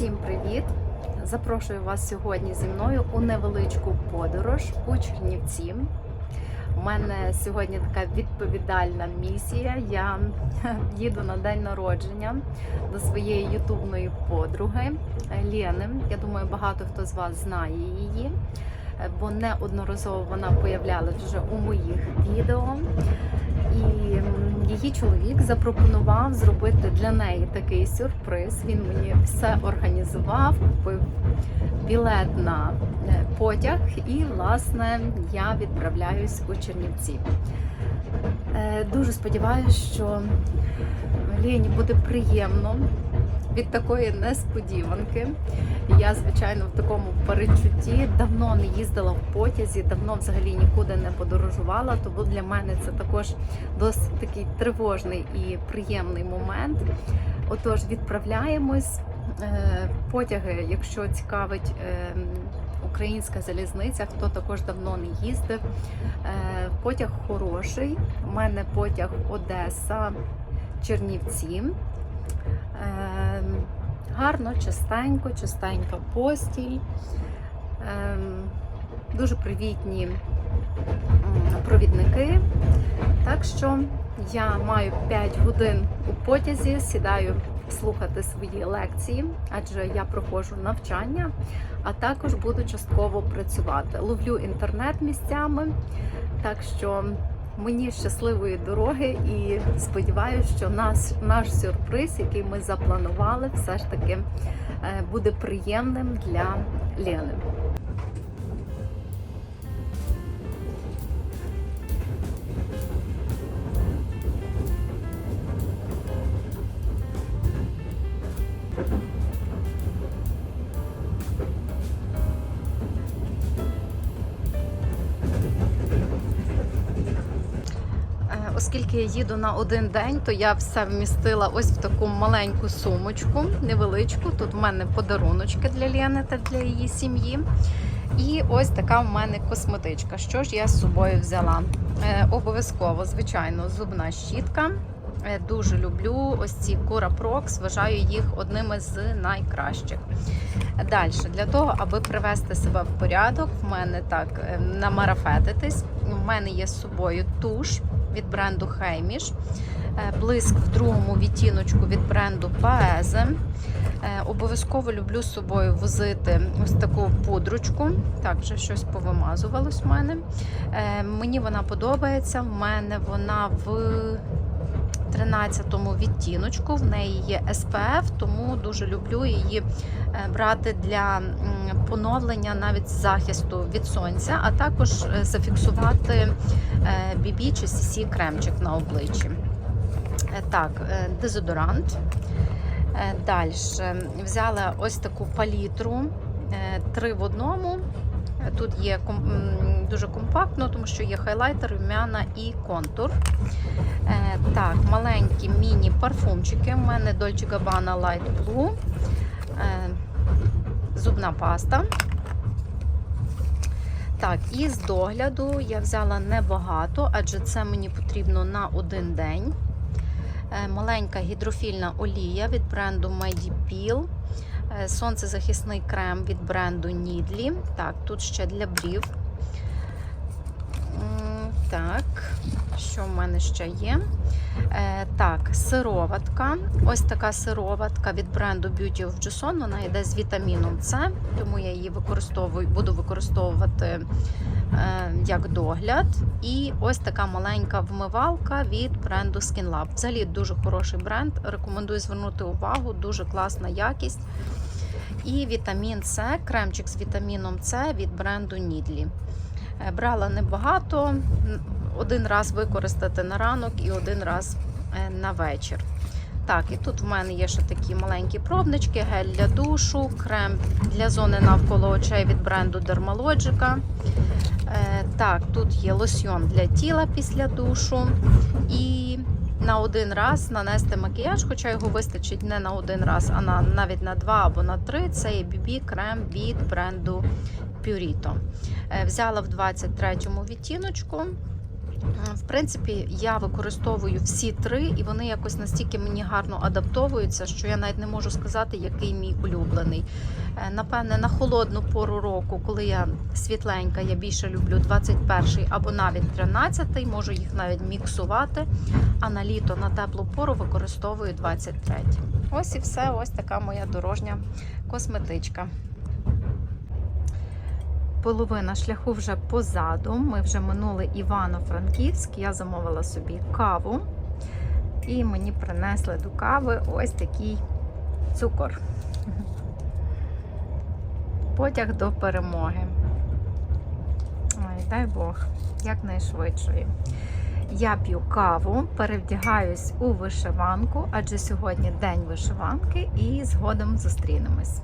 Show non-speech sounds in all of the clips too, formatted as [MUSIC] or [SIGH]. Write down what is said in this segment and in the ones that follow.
Всім привіт! Запрошую вас сьогодні зі мною у невеличку подорож у Чернівці. У мене сьогодні така відповідальна місія. Я [LAUGHS] їду на день народження до своєї ютубної подруги Лєни. Я думаю, багато хто з вас знає її, бо неодноразово вона появлялась вже у моїх відео. І її чоловік запропонував зробити для неї такий сюрприз. Він мені все організував, купив білет на е, потяг, і власне я відправляюсь у Чернівці. Е, Дуже сподіваюся, що Лені буде приємно від такої несподіванки. Я, звичайно, в такому передчутті давно не їздила в потязі, давно взагалі нікуди не подорожувала. Тому для мене це також досить такий тривожний і приємний момент. Отож, відправляємось. Е, Потяги, якщо цікавить е, українська залізниця, хто також давно не їздив. Е, Потяг хороший. У мене потяг Одеса, Чернівці. Гарно, частенько, частенька постіль. Ем, Дуже привітні провідники. Так що я маю 5 годин у потязі, сідаю слухати свої лекції, адже я проходжу навчання, а також буду частково працювати. Ловлю інтернет місцями, так що мені щасливої дороги і сподіваюся, що наш, наш сюрприз, який ми запланували, все ж таки е, буде приємним для Лени. Оскільки я їду на один день, то я все вмістила ось в таку маленьку сумочку, невеличку. Тут в мене подаруночки для Лєни та для її сім'ї. І ось така в мене косметичка. Що ж я з собою взяла? Е, обов'язково, звичайно, зубна щітка. Е, Дуже люблю ось ці Cura Prox, вважаю їх одними з найкращих. Далі, для того, аби привести себе в порядок, в мене так е, намарафетитись. У мене є з собою туш від бренду Хейміш, блиск в другому відтіночку від бренду Paese. Е, Обов'язково люблю з собою возити ось таку подручку. Так, вже щось повимазувалось в мене. Е, Мені вона подобається. В мене вона в 13-му відтіночку. В неї є SPF, тому дуже люблю її е, брати для поновлення навіть захисту від сонця, а також е, зафіксувати е, BB чи CC кремчик на обличчі. Е, Так, е, дезодорант. Далі взяла ось таку палітру е, три в одному. Тут є дуже компактно, тому що є хайлайтер, румяна і контур. Е, Так, маленькі міні-парфумчики. У мене Dolce Gabbana Light Blue, е, зубна паста. Так, і з догляду я взяла небагато, адже це мені потрібно на один день. Е, Маленька гідрофільна олія від бренду Medipil. Е, Сонцезахисний крем від бренду Нідлі. Так, тут ще для брів. Так, що в мене ще є? Е, так, сироватка. Ось така сироватка від бренду Beauty of Juson. Вона йде з вітаміном С, тому я її використовую, буду використовувати як догляд. І ось така маленька вмивалка від бренду Skin Lab. Взагалі дуже хороший бренд. Рекомендую звернути увагу, дуже класна якість. І вітамін С, кремчик з вітаміном С від бренду Needly. Е, Брала небагато, один раз використати на ранок і один раз е, на вечір. Так, і тут в мене є ще такі маленькі пробнички, гель для душу, крем для зони навколо очей від бренду Dermalogica. Е, Так, тут є лосьйон для тіла після душу. І на один раз нанести макіяж, хоча його вистачить не на один раз, а на, навіть на два або на три. Це є BB крем від бренду Purito. Е, Взяла в 23-му відтіночку. В принципі, я використовую всі три, і вони якось настільки мені гарно адаптовуються, що я навіть не можу сказати, який мій улюблений. Е, Напевне, на холодну пору року, коли я світленька, я більше люблю 21 або навіть 13, можу їх навіть міксувати. А на літо на теплу пору використовую 23. Ось і все, ось така моя дорожня косметичка. Половина шляху вже позаду. Ми вже минули Івано-Франківськ. Я замовила собі каву, і мені принесли до кави ось такий цукор. Потяг до перемоги. Ой, дай Бог, якнайшвидшої. Я п'ю каву, перевдягаюсь у вишиванку, адже сьогодні день вишиванки, і згодом зустрінемось.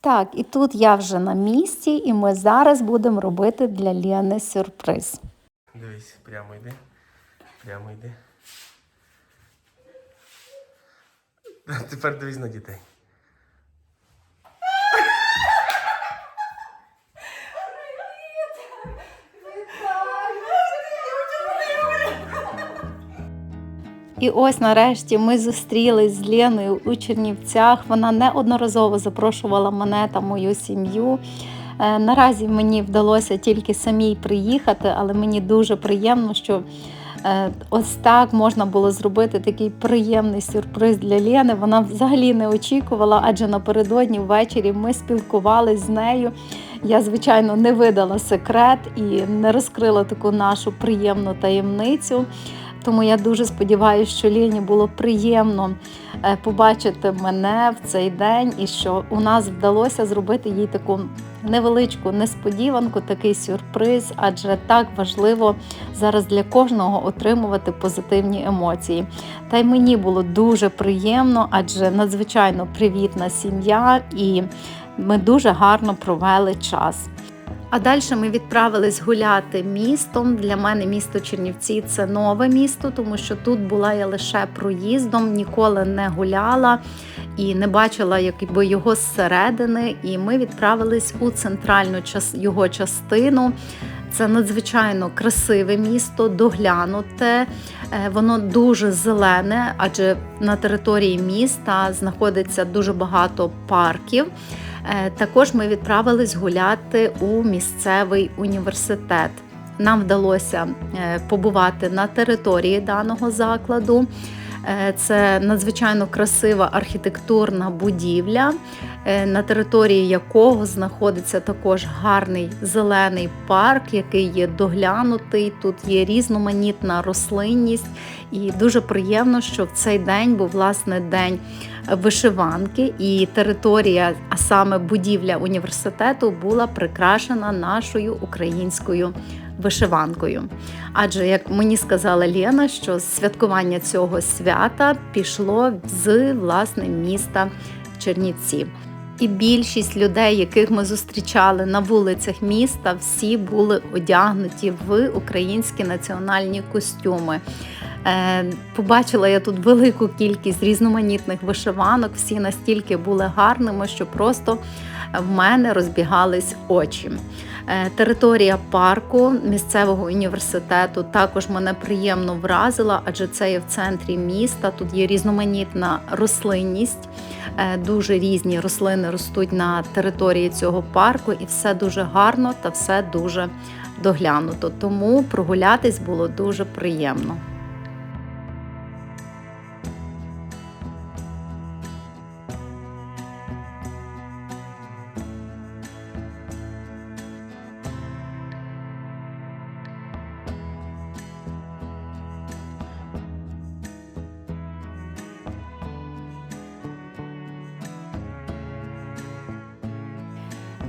Так, і тут я вже на місці, і ми зараз будемо робити для Ліани сюрприз. Дивись, прямо йди. Прямо йди. [LAUGHS] Тепер дивись на дітей. І ось нарешті ми зустрілись з Леною у Чернівцях. Вона неодноразово запрошувала мене та мою сім'ю. Е, Наразі мені вдалося тільки самій приїхати, але мені дуже приємно, що е, ось так можна було зробити такий приємний сюрприз для Лени. Вона взагалі не очікувала, адже напередодні ввечері ми спілкувалися з нею. Я, звичайно, не видала секрет і не розкрила таку нашу приємну таємницю. Тому я дуже сподіваюся, що Лені було приємно е, побачити мене в цей день, і що у нас вдалося зробити їй таку невеличку несподіванку, такий сюрприз, адже так важливо зараз для кожного отримувати позитивні емоції. Та й мені було дуже приємно, адже надзвичайно привітна сім'я, і ми дуже гарно провели час. А далі ми відправились гуляти містом. Для мене місто Чернівці це нове місто, тому що тут була я лише проїздом, ніколи не гуляла і не бачила якби його зсередини. І ми відправились у центральну час- його частину. Це надзвичайно красиве місто, доглянуте. Е, Воно дуже зелене, адже на території міста знаходиться дуже багато парків. Е, Також ми відправились гуляти у місцевий університет. Нам вдалося е, побувати на території даного закладу. Е, Це надзвичайно красива архітектурна будівля, на території якого знаходиться також гарний зелений парк, який є доглянутий. Тут є різноманітна рослинність, і дуже приємно, що в цей день був власне день вишиванки, і територія, а саме будівля університету, була прикрашена нашою українською вишиванкою. Адже, як мені сказала Лена, що святкування цього свята пішло з власне міста Чернівці. І більшість людей, яких ми зустрічали на вулицях міста, всі були одягнуті в українські національні костюми. Е, Побачила я тут велику кількість різноманітних вишиванок. Всі настільки були гарними, що просто в мене розбігались очі. Е, Територія парку місцевого університету також мене приємно вразила, адже це є в центрі міста. Тут є різноманітна рослинність, Е, дуже різні рослини ростуть на території цього парку, і все дуже гарно та все дуже доглянуто. Тому прогулятись було дуже приємно.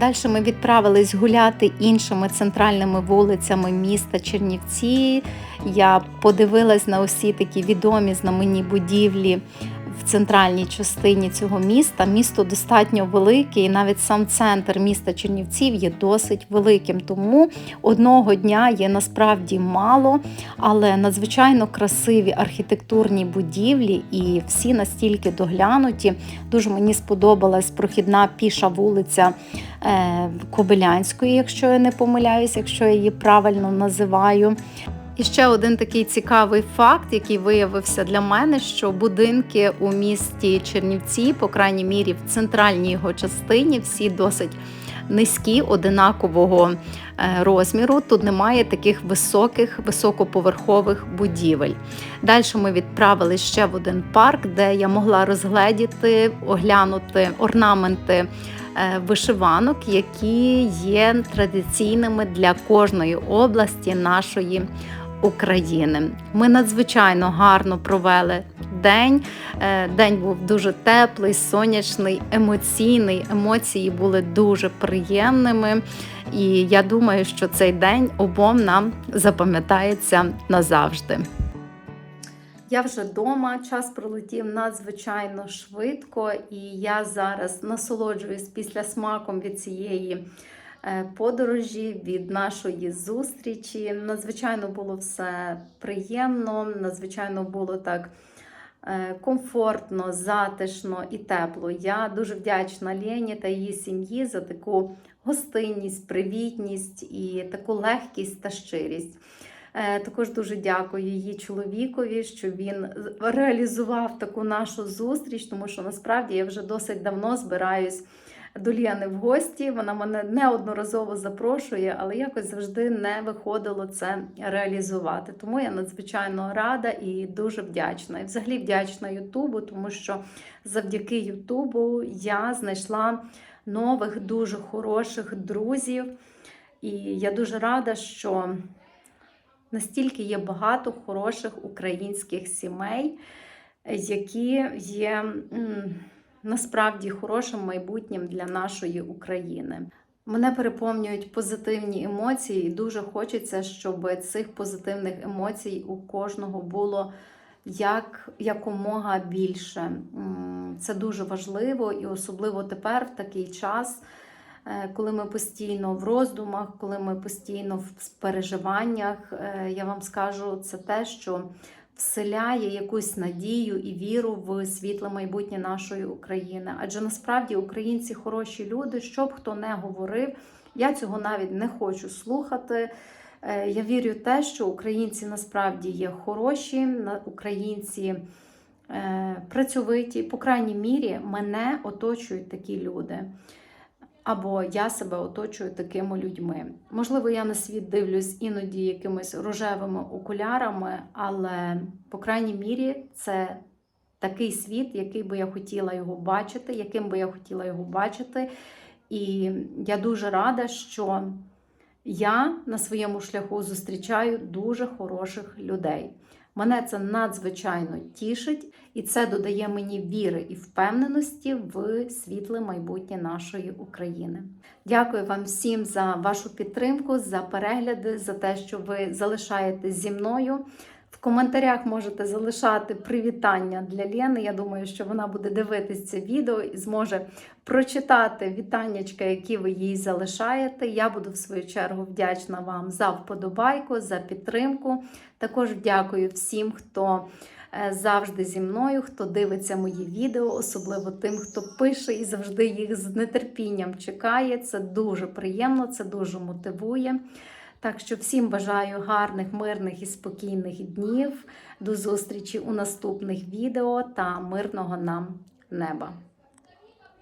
Далі ми відправились гуляти іншими центральними вулицями міста Чернівці. Я подивилась на усі такі відомі знамені будівлі в центральній частині цього міста. Місто достатньо велике, і навіть сам центр міста Чернівців є досить великим. Тому одного дня є насправді мало, але надзвичайно красиві архітектурні будівлі, і всі настільки доглянуті. Дуже мені сподобалась прохідна піша вулиця. Е, Кобилянської, якщо я не помиляюсь, якщо я її правильно називаю. І ще один такий цікавий факт, який виявився для мене, що будинки у місті Чернівці, по крайній мірі в центральній його частині, всі досить низькі, одинакового е, розміру. Тут немає таких високих, високоповерхових будівель. Далі ми відправились ще в один парк, де я могла розгледіти, оглянути орнаменти е, вишиванок, які є традиційними для кожної області нашої України. Ми надзвичайно гарно провели день. Е, День був дуже теплий, сонячний, емоційний. Емоції були дуже приємними. І я думаю, що цей день обом нам запам'ятається назавжди. Я вже вдома, час пролетів надзвичайно швидко, і я зараз насолоджуюсь після смаком від цієї подорожі, від нашої зустрічі. Надзвичайно було все приємно, надзвичайно було так е, комфортно, затишно і тепло. Я дуже вдячна Лені та її сім'ї за таку гостинність, привітність і таку легкість та щирість. Е, Також дуже дякую її чоловікові, що він реалізував таку нашу зустріч, тому що насправді я вже досить давно збираюсь до Лєни в гості. Вона мене неодноразово запрошує, але якось завжди не виходило це реалізувати. Тому я надзвичайно рада і дуже вдячна. І взагалі вдячна Ютубу, тому що завдяки Ютубу я знайшла нових дуже хороших друзів. І я дуже рада, що настільки є багато хороших українських сімей, які є насправді хорошим майбутнім для нашої України. Мене переповнюють позитивні емоції, і дуже хочеться, щоб цих позитивних емоцій у кожного було як якомога більше. Це дуже важливо, і особливо тепер, в такий час, е, коли ми постійно в роздумах, коли ми постійно в переживаннях. Е, Я вам скажу, це те, що вселяє якусь надію і віру в світле майбутнє нашої України. Адже насправді українці хороші люди, що б хто не говорив, я цього навіть не хочу слухати. Е, Я вірю в те, що українці насправді є хороші, українці е, працьовиті. По крайній мірі, мене оточують такі люди. Або я себе оточую такими людьми. Можливо, я на світ дивлюсь іноді якимись рожевими окулярами, але, по крайній мірі, це такий світ, який би я хотіла його бачити, яким би я хотіла його бачити. І я дуже рада, що я на своєму шляху зустрічаю дуже хороших людей. Мене це надзвичайно тішить, і це додає мені віри і впевненості в світле майбутнє нашої України. Дякую вам всім за вашу підтримку, за перегляди, за те, що ви залишаєтесь зі мною. В коментарях можете залишати привітання для Лєни. Я думаю, що вона буде дивитись це відео і зможе прочитати вітаннячка, які ви їй залишаєте. Я буду в свою чергу вдячна вам за вподобайку, за підтримку. Також дякую всім, хто е, завжди зі мною, хто дивиться мої відео, особливо тим, хто пише і завжди їх з нетерпінням чекає. Це дуже приємно, це дуже мотивує. Так що всім бажаю гарних, мирних і спокійних днів. До зустрічі у наступних відео та мирного нам неба.